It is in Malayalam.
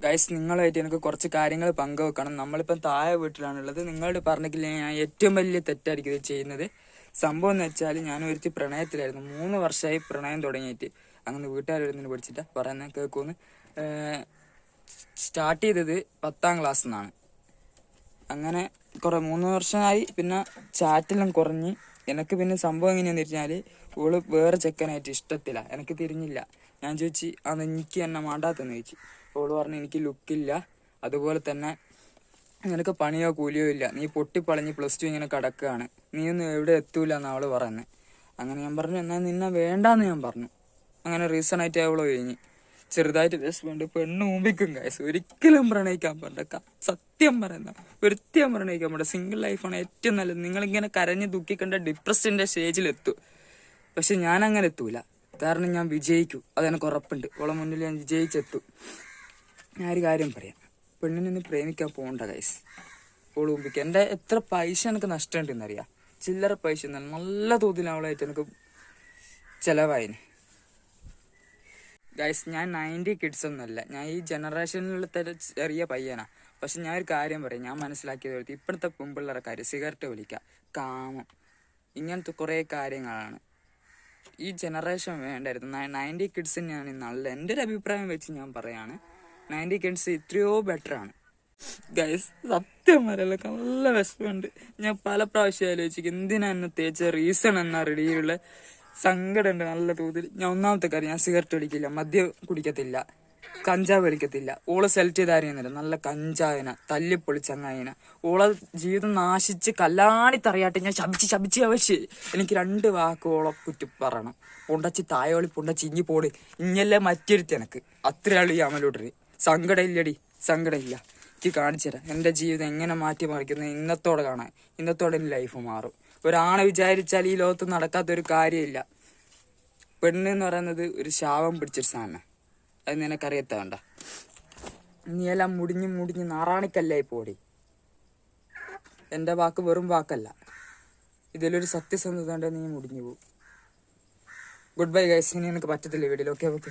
ഗൈസ് നിങ്ങളായിട്ട് എനിക്ക് കുറച്ച് കാര്യങ്ങൾ പങ്കുവെക്കണം. നമ്മളിപ്പം താഴെ വീട്ടിലാണുള്ളത്. നിങ്ങളോട് പറഞ്ഞെങ്കിൽ ഞാൻ ഏറ്റവും വലിയ തെറ്റായിരിക്കും ഇത് ചെയ്യുന്നത്. സംഭവം എന്ന് വെച്ചാൽ ഞാൻ ഒരുത്തി പ്രണയത്തിലായിരുന്നു. മൂന്ന് വർഷമായി പ്രണയം തുടങ്ങിയിട്ട്. അങ്ങനെ വീട്ടുകാരെടുത്തിന് പഠിച്ചിട്ട് പറയുന്ന കേൾക്കുമെന്ന്. സ്റ്റാർട്ട് ചെയ്തത് പത്താം ക്ലാസ്സിൽ നിന്നാണ് അങ്ങനെ കുറേ മൂന്ന് വർഷമായി പിന്നെ ചാറ്റെല്ലാം കുറഞ്ഞ്. എനിക്ക് പിന്നെ സംഭവം എങ്ങനെയാന്ന് വെച്ചാൽ ഓൾ വേറെ ചെക്കനായിട്ട് ഇഷ്ടത്തില്ല എനിക്ക് തിരിഞ്ഞില്ല. ഞാൻ ചോദിച്ചു അത് എനിക്ക് എന്നെ മാണ്ടാത്തെന്ന് ചോദിച്ചു. ഓൾ പറഞ്ഞു എനിക്ക് ലുക്കില്ല. അതുപോലെ തന്നെ നിനക്ക് പണിയോ കൂലിയോ ഇല്ല. നീ പൊട്ടിപ്പളഞ്ഞ് പ്ലസ് ടു ഇങ്ങനെ കിടക്കുകയാണ് നീ ഒന്നും എവിടെ എത്തൂല എന്ന് അവൾ പറയുന്നത് അങ്ങനെ ഞാൻ പറഞ്ഞു എന്നാൽ നിന്നെ വേണ്ടാന്ന് ഞാൻ പറഞ്ഞു. അങ്ങനെ റീസൺ ആയിട്ട് അവൾ കഴിഞ്ഞ് ചെറുതായിട്ട് വിഷമമുണ്ട് പെണ്ണ് ഊമ്പിക്കും കായസ് ഒരിക്കലും പ്രണയിക്കാൻ പറ്റക്ക സത്യം പറയുന്ന വൃത്തിയം പ്രണയിക്കാൻ പറ്റ സിംഗിൾ ലൈഫാണ് ഏറ്റവും നല്ലത്. നിങ്ങളിങ്ങനെ കരഞ്ഞ് ദുഃഖിക്കേണ്ട ഡിപ്രഷന്റെ സ്റ്റേജിലെത്തും പക്ഷെ ഞാൻ അങ്ങനെ എത്തൂല. കാരണം ഞാൻ വിജയിക്കും. അതെനിക്ക് ഉറപ്പുണ്ട്. ഓളെ മുന്നിൽ ഞാൻ വിജയിച്ചെത്തും. ഞാൻ ഒരു കാര്യം പറയാം. പെണ്ണിനെ പ്രേമിക്കാൻ പോകണ്ട കൈസ് ഓൾ മുമ്പിക്ക്. എന്റെ എത്ര പൈസ എനിക്ക് നഷ്ടമുണ്ടെന്ന് അറിയാം. ചില്ലറ പൈസ നല്ല തോതിൽ അവളായിട്ട് എനിക്ക് ചിലവായിന്. ഗൈസ് ഞാൻ നയന്റി കിഡ്സ് ഒന്നുമല്ല ഞാൻ ഈ ജനറേഷനിലുള്ള ചെറിയ പയ്യനാണ് പക്ഷെ ഞാൻ ഒരു കാര്യം പറയാം. ഞാൻ മനസ്സിലാക്കിയത് പോലത്തെ ഇപ്പോഴത്തെ പെൺപിള്ളേരെ കാര്യം സിഗരറ്റ് വലിക്കുക കാമം. ഇങ്ങനത്തെ കുറേ കാര്യങ്ങളാണ്. ഈ ജനറേഷൻ വേണ്ടായിരുന്നു. നയന്റി കിഡ്സ് തന്നെയാണ് നല്ല എന്റെ ഒരു അഭിപ്രായം വെച്ച് ഞാൻ പറയാണ്. നയന്റി കിഡ്സ് എത്രയോ ബെറ്റർ ആണ്. ഗൈസ് സത്യം പറയല്ല നല്ല വിഷമമുണ്ട്. ഞാൻ പല പ്രാവശ്യം ആലോചിക്കും എന്തിനാ എന്നെ തേച്ച റീസൺ എന്ന റെഡിയിലുള്ള സങ്കടമുണ്ട് നല്ല തോതിൽ. ഞാൻ ഒന്നാമത്തെ കാര്യം ഞാൻ സിഗരറ്റ് അടിക്കില്ല മദ്യം കുടിക്കത്തില്ല കഞ്ചാവ് വലിക്കത്തില്ല. ഓളെ സെലക്ട് ചെയ്ത് ആരെയൊന്നുമില്ല നല്ല കഞ്ചാവിന തല്ലിപ്പൊളി ചങ്ങായിന ഓളെ ജീവിതം നാശിച്ച് കല്ലാണി തറയാട്ടെ ഞാൻ ശപിച്ച് ശപിച്ച് അവശ്യ എനിക്ക് രണ്ട് വാക്ക് ഓളെ കുറ്റി പറയണം. പൊണ്ടച്ചി തായോളി പൊണ്ടച്ചി ഇഞ്ഞി പോട്. ഇഞ്ഞല്ലേ മറ്റൊരുത്തി എനക്ക്. അത്രയാൾ ഈ അമലോട്ടര്. സങ്കടം ഇല്ലടി സങ്കടം ഇല്ല എനിക്ക് കാണിച്ചു തരാം. എന്റെ ജീവിതം എങ്ങനെ മാറ്റി മറിക്കുന്നത് ഇന്നത്തോടെ കാണാൻ ഇന്നത്തോടെ എന്റെ ലൈഫ് മാറും. ഒരാണെ വിചാരിച്ചാൽ ഈ ലോകത്ത് നടക്കാത്തൊരു കാര്യമില്ല. പെണ്ണ് എന്ന് പറയുന്നത് ഒരു ശാപം പിടിച്ചൊരു സാധനം അത് നിനക്കറിയത്ത വേണ്ട. നീ എല്ലാം മുടിഞ്ഞ് മുടിഞ്ഞ് നാറാണിക്കല്ലായി പോടി. എന്റെ വാക്ക് വെറും വാക്കല്ല. ഇതിലൊരു സത്യസന്ധത ഉണ്ടെങ്കിൽ നീ മുടിഞ്ഞു പോകും. ഗുഡ് ബൈ ഗൈസ് ഇനി എനിക്ക് പറ്റത്തില്ല വീട്ടിൽ ഓക്കെ ഓക്കെ